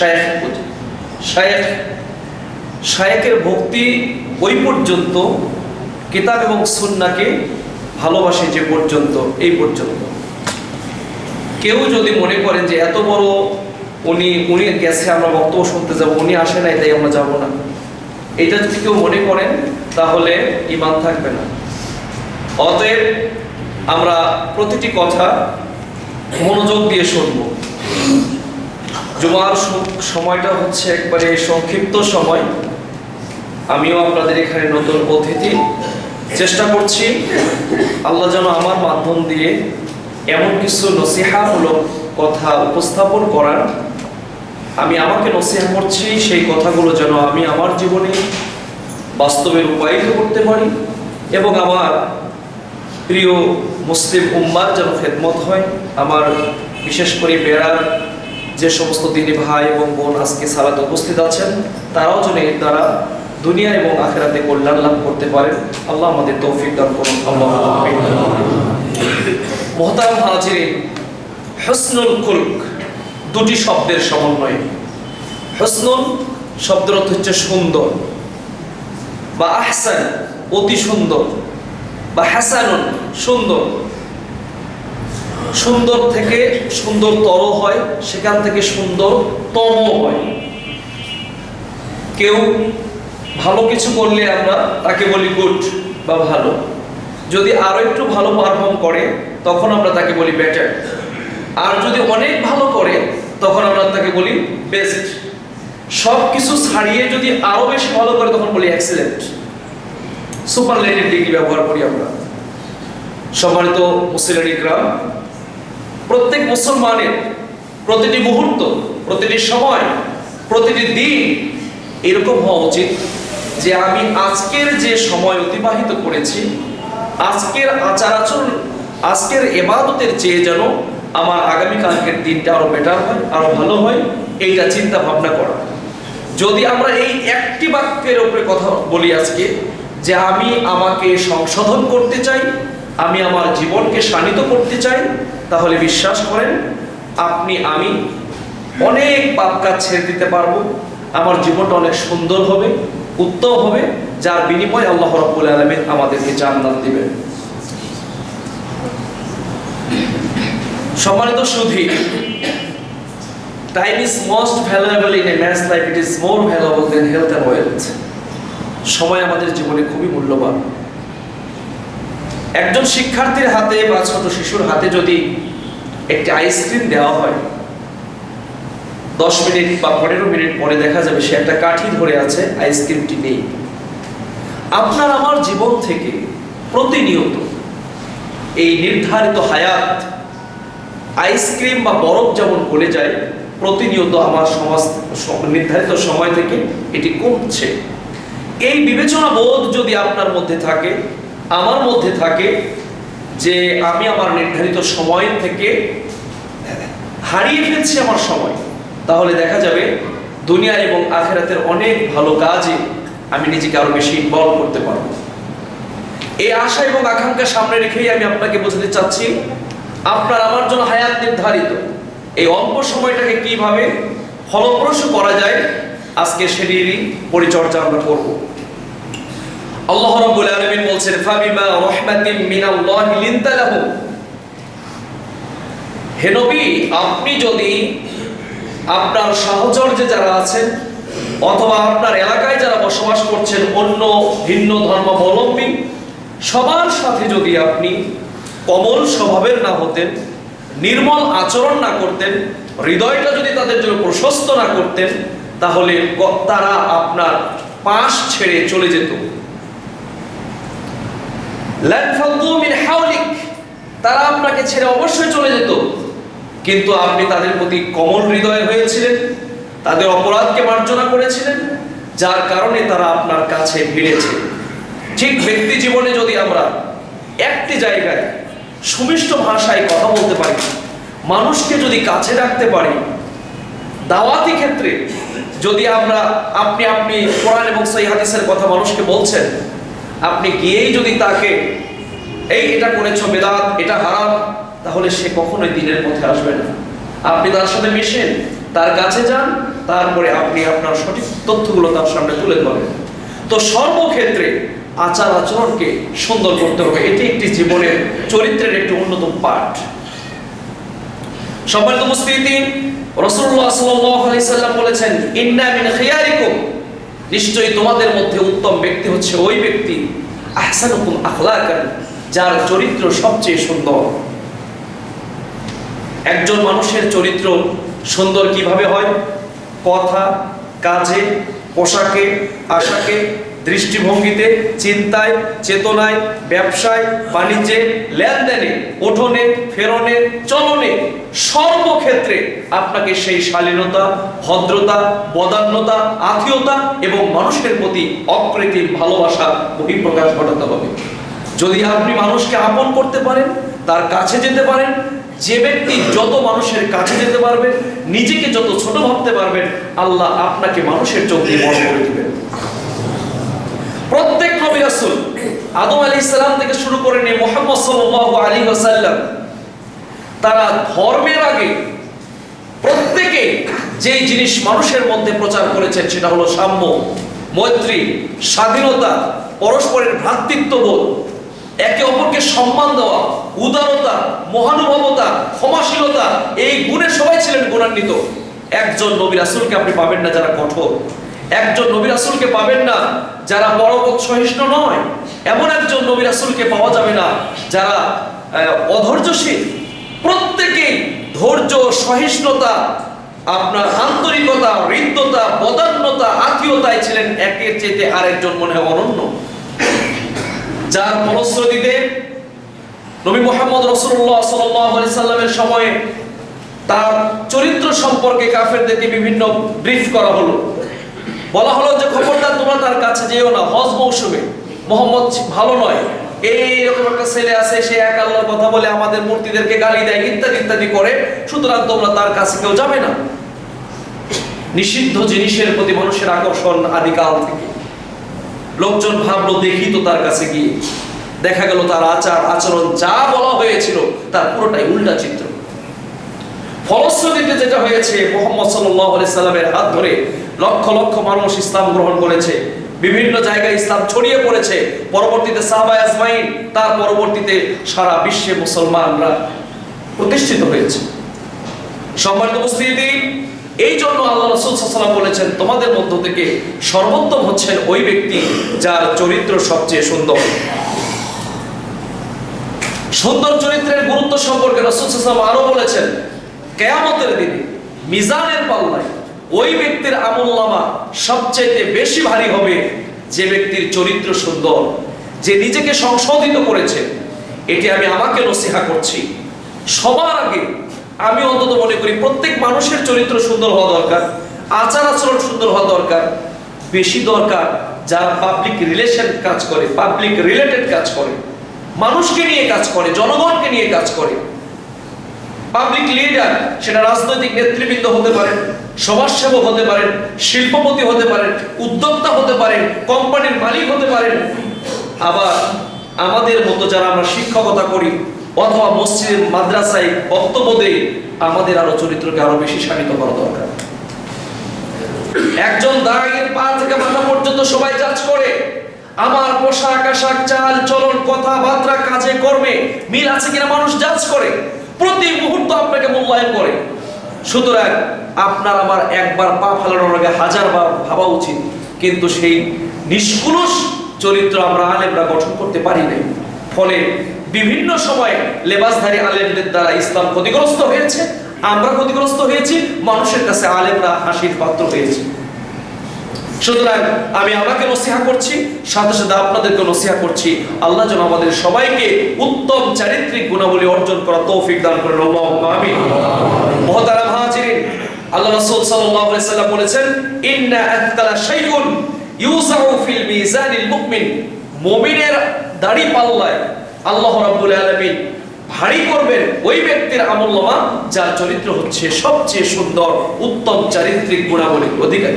শায়েখ বুঝি শায়েখ শায়েকের ভক্তি ওই পর্যন্ত, কিতাব এবং সুন্নাকে ভালোবাসে যে পর্যন্ত, এই পর্যন্ত। কেউ যদি মনে করেন যে এত বড় উনি উনি গেছে, আমরা বক্তব্য শুনতে যাব, উনি আসে নাই, তাই আমরা যাব না। এটা যদি কেউ মনে করেন, তাহলে ইমান থাকবে না। অতএব আমরা প্রতিটি কথা মনোযোগ দিয়ে শুনব। জুমার সময়টা হচ্ছে একবারে সংক্ষিপ্ত সময়। আমিও আপনাদের এখানে নতুন অতিথি। চেষ্টা করছি আল্লাহ যেন আমার মাধ্যম দিয়ে এমন কিছু নসিহামূলক কথা উপস্থাপন করার। আমি আমাকে নসিহা করছি, সেই কথাগুলো যেন আমি আমার জীবনে বাস্তবে রূপায়িত করতে পারি এবং আমার প্রিয় মুসলিম উম্মার যেন খেদমত হয়, আমার বিশেষ করে বেড়ার যে সমস্ত দিনী ভাই এবং বোন আজকে সালাতে উপস্থিত আছেন, তারাও যেন এর দ্বারা দুনিয়া এবং আখেরাতে কল্যাণ লাভ করতে পারেন। আল্লাহ আমাদের তৌফিক দান করুন। আল্লাহ মোহতারাম হাজিরিন, হসনুল খুলক দুটি শব্দের সমন্বয়। হসনুল শব্দের অর্থ হচ্ছে সুন্দর। বা আহসান, অতি সুন্দর। বা হাসানুন, সুন্দর। সুন্দর থেকে সুন্দরতর হয়, সেখান থেকে সুন্দর তম হয়। কেউ ভালো কিছু করলে আমরা তাকে বলি গুড বা ভালো। যদি আরও একটু ভালো পারফর্ম করে, তখন আমরা তাকে বলি বেটার আর যদি অনেক ভালো করে, তখন আমরা তাকে বলি বেস্ট সব কিছু ছাড়িয়ে যদি আরও বেশি ভালো করে, তখন বলি এক্সেলেন্ট সুপারলেটিভ ডিগ্রি ব্যবহার করি আমরা। সম্মানিত মুসলিম গ্রাম প্রত্যেক মুসলমানের প্রতিটি মুহূর্ত, প্রতিটি সময়, প্রতিটি দিন এরকম হওয়া উচিত যে আমি আজকের যে সময় অতিবাহিত করেছি, আজকের আচার আচরণ আজকের এবাদতের চেয়ে যেন আমার আগামীকালকের দিনটা আরও বেটার হয়, আরও ভালো হয়, এইটা চিন্তা ভাবনা করা। যদি আমরা এই একটি বাক্যের উপরে কথা বলি আজকে, যে আমি আমাকে সংশোধন করতে চাই আমি আমার জীবনকে শানিত করতে চাই, তাহলে বিশ্বাস করেন, আপনি, আমি অনেক পাপ কাজ ছেড়ে দিতে পারব। আমার জীবনটা অনেক সুন্দর হবে, উত্তম হবে, যার বিনিময়ে আল্লাহ রাব্বুল আলামিন আমাদেরকে জান্নাত দিবেন। সম্মানিত সুধী time is most valuable in a man's life it is more valuable than health and wealth সময় আমাদের জীবনে খুবই মূল্যবান। একজন শিক্ষার্থীর হাতে বা ছোট শিশুর হাতে যদি একটি আইসক্রিম দেওয়া হয়, দশ মিনিট বা পনেরো মিনিট পরে দেখা যাবে সে একটা কাঠি ধরে আছে আইসক্রিমটি নেই। আপনার আমার জীবন থেকে প্রতিনিয়ত এই নির্ধারিত হায়াত আইসক্রিম বা বরফ যেমন গলে যায়, প্রতিনিয়ত আমার সমাজ নির্ধারিত সময় থেকে এটি কমছে। এই বিবেচনা বোধ যদি আপনার মধ্যে থাকে আমার মধ্যে থাকে যে আমি আমার নির্ধারিত সময় থেকে হারিয়ে ফেলছি আমার সময়। তাহলে দেখা যাবে দুনিয়া এবং আখেরাতের অনেক ভালো কাজে আমি নিজেকে আরও বেশি ইনভলভ করতে পারব। এই আশা এবং আকাঙ্ক্ষা সামনে রেখেই আমি আপনাকে বোঝাতে চাচ্ছি, আপনার আমার জন্য হায়াত নির্ধারিত। এই অল্প সময়টাকে কীভাবে ফলপ্রসূ করা যায় আজকে সেটিরই পরিচর্যা আমরা করব। আল্লাহ রাব্বুল আলামিন বলছেন, ফাবিমা রাহমাতিন মিনাল্লাহি লিনতা লাহু। হে নবী, আপনি যদি আপনার সাহচর্যে যারা আছেন অথবা আপনার এলাকায় যারা বসবাস করছেন, অন্য ভিন্ন ধর্মাবলম্বী, সবার সাথে যদি আপনি কমল স্বভাবের না হতেন, নির্মল আচরণ না করতেন, হৃদয়টা যদি তাদের জন্য প্রশস্ত না করতেন, তাহলে তারা আপনার পাশ ছেড়ে চলে যেত। তারা আপনাকে ছেড়ে অবশ্যই চলে যেত। কিন্তু আপনি তাদের প্রতি কমল হৃদয় হয়েছিলেন, তাদের অপরাধকে মার্জনা করেছিলেন, যার কারণে তারা আপনার কাছে ভিড়েছে ঠিক ব্যক্তি জীবনে যদি আমরা একটি জায়গায় সুমিষ্ট ভাষায় কথা বলতে পারি, মানুষকে যদি কাছে রাখতে পারি, দাওয়াতি ক্ষেত্রে যদি আমরা আপনি আপনি কোরআন এবং সহি হাদিসের কথা মানুষকে বলছেন আপনি গিয়েই যদি তাকে, এই এটা করেছ বেদাত, এটা হারাম, তাহলে সে কখনোই দিনের পথে আসবে না। আপনি তার সাথে মিশেন, তার কাছে যান, তারপরে আপনি আপনার সঠিক তথ্যগুলো তার সামনে তুলে ধরেন। তো সর্বক্ষেত্রে আচার আচরণকে সুন্দর করতে হবে। এটি একটি জীবনের চরিত্রের একটি অন্যতম পাঠ। সম্মানিত উপস্থিতি আলাইহি সাল্লাম বলেছেন, ইন্না মিন খিয়ারিকুম। নিশ্চয়ই তোমাদের মধ্যে উত্তম ব্যক্তি হচ্ছে ওই ব্যক্তি, আহসানুকুম আখলাকান, যার চরিত্র সবচেয়ে সুন্দর। একজন মানুষের চরিত্র সুন্দর কীভাবে হয়? কথা, কাজে, পোশাকে, আশাকে দৃষ্টিভঙ্গিতে, চিন্তায়, চেতনায়, ব্যবসায়, বাণিজ্যে, লেনদেনে ওঠনে ফেরনে, চলনে, সর্বক্ষেত্রে আপনাকে সেই শালীনতা, ভদ্রতা, বদান্যতা, আত্মীয়তা এবং মানুষের প্রতি অকৃত্রিম ভালোবাসা বহিঃপ্রকাশ ঘটাতে হবে। যদি আপনি মানুষকে আপন করতে পারেন, তার কাছে যেতে পারেন, যে ব্যক্তি যত মানুষের কাছে যেতে পারবেন, নিজেকে যত ছোট ভাবতে পারবেন, আল্লাহ আপনাকে মানুষের চোখ দিয়ে বড় করে দিবেন। প্রত্যেক নবী রাসূল আদম আলাইহিস সালাম থেকে শুরু করে নিয়ে মুহাম্মদ সাল্লাল্লাহু আলাইহি ওয়াসাল্লাম, তারা ধর্মের আগে প্রত্যেকে যেই জিনিস মানুষের মধ্যে প্রচার করেছেন সেটা হলো সাম্য, মৈত্রী, স্বাধীনতা, পরস্পরের ভ্রাতৃত্ববোধ, একে অপরকে সম্মান দেওয়া, উদারতা, মহানুভবতা, ক্ষমাশীলতা, এই গুণে সবাই ছিলেন গুণান্বিত। একজন নবী রাসূলকে আপনি পাবেন না যারা কঠোর। একজন নবী রাসূলকে পাবেন না, যারা পরবত সহিষ্ণু নয়। এমন একজন নবী রাসূলকে পাওয়া যাবে না, যারা অধৈর্যশীল। প্রত্যেকেই ধৈর্য, সহিষ্ণুতা, আপনার আন্তরিকতা, হৃদ্যতা, বদান্যতা, আত্মীয়তায় ছিলেন একের চেয়ে আরেকজন মনে হয় অনন্য। যার ফলশ্রুতিতে নবী মোহাম্মদ রসুল্লাহ সাল্লামের সময়ে তার চরিত্র সম্পর্কে কাফেরদেরকে বিভিন্ন ব্রিফ করা হলো। বলা হলো যে খবরদার তোমরা তার কাছে যেও না, হজ মৌসুমে। মোহাম্মদ ভালো নয়। এইরকম একটা ছেলে আছে, সে এক আল্লাহর কথা বলে আমাদের মূর্তিদেরকে গালি দেয়, ইত্যাদি ইত্যাদি করে। সুতরাং তোমরা তার কাছে কেউ যাবে না। নিষিদ্ধ জিনিসের প্রতি মানুষের আকর্ষণ আদিকাল থেকে। লোকজন ভাবলো, দেখি তো তার কাছে গিয়ে। দেখা গেল তার আচার, আচরণ যা বলা হয়েছিল, তার পুরোটাই উল্টা চিত্র। ফলশ্রুতিতে যেটা হয়েছে, মোহাম্মদ সাল্লামের হাত ধরে লক্ষ লক্ষ মানুষ ইসলাম গ্রহণ করেছে। বিভিন্ন জায়গায় ইসলাম ছড়িয়ে পড়েছে। পরবর্তীতে সাহাবা আজমাইন, তার পরবর্তীতে সারা বিশ্বে মুসলমানরা প্রতিষ্ঠিত হয়েছে। সম্মানিত উপস্থিতি, এই জন্য আল্লাহ রসুল সাল্লাম বলেছেন, তোমাদের মধ্য থেকে সর্বোত্তম হচ্ছেন ওই ব্যক্তি যার চরিত্র সবচেয়ে সুন্দর। সুন্দর চরিত্রের গুরুত্ব সম্পর্কে রসুল সাল্লাম আরও বলেছেন, কেয়ামতের দিনে মিজানের পাল্লায় ওই ব্যক্তির আমুল্লামা সবচেয়ে বেশি ভারী হবে যে ব্যক্তির চরিত্র সুন্দর, যে নিজেকে সংশোধিত করেছে। এটি আমি আমাকে নসিহা করছি। সবার আগে আমি অন্তত মনে করি প্রত্যেক মানুষের চরিত্র সুন্দর হওয়া দরকার, আচার আচরণ সুন্দর হওয়া দরকার, বেশি দরকার যারা পাবলিক রিলেশন কাজ করে পাবলিক রিলেটেড কাজ করে। মানুষকে নিয়ে কাজ করে, জনগণকে নিয়ে কাজ করে। পাবলিক লিডার সেটা রাজনৈতিক নেতৃবৃন্দ হতে পারেন, সমাজসেবক হতে পারেন, শিল্পপতি হতে পারেন, উদ্যোক্তা হতে পারেন, কোম্পানির মালিক হতে পারেন। আবার আমাদের মতো যারা আমরা শিক্ষকতা করি, অথবা মসজিদ মাদ্রাসায় বক্তব্য দেই, আমাদের আরও চরিত্রকে আরও বেশি শানিত করা দরকার। একজন দাঁড়িয়ে পা থেকে মাথা পর্যন্ত সবাই জাজ করে, আমার পোশাক আশাক, চাল চলন কথাবার্তা কাজে, কর্মে মিল আছে কিনা মানুষ জাজ করে। প্রতি মুহূর্ত আপনাকে মূল্যায়ন করে। সুতরাং আপনার আমার একবার পা ফেলানোর আগে হাজার বার ভাবা উচিত। কিন্তু সেই নিষ্কুলস চরিত্র আমরা আলেমরা গঠন করতে পারি নাই। ফলে বিভিন্ন সময়ে লেবাসধারী আলেমদের দ্বারা ইসলাম ক্ষতিগ্রস্ত হয়েছে, আমরা ক্ষতিগ্রস্ত হয়েছি, মানুষের কাছে আলেমরা হাসির পাত্র হয়েছে। সুতরাং আমি আমাকে নসিহা করছি, সাথে সাথে আপনাদেরকে নসিহা করছি। আল্লাহ যেন আমাদের সবাইকে উত্তম চারিত্রিক গুণাবলী অর্জন করা তৌফিক দান করেন। আল্লাহুম্মা আমিন। মহতারাম হাজিরিন, আল্লাহ রাসূল সাল্লাল্লাহু সাল্লাম বলেছেন, ইন্না আথকালা শাইউন ইউজাউ ফিল মিজানিল মুমিন। মুমিনের দাড়ি পাল্লায় আল্লাহ রাব্বুল আলামিন ভারী করবেন ওই ব্যক্তির আমলনামা যার চরিত্র হচ্ছে সবচেয়ে সুন্দর, উত্তম চারিত্রিক গুণাবলীর অধিকারী।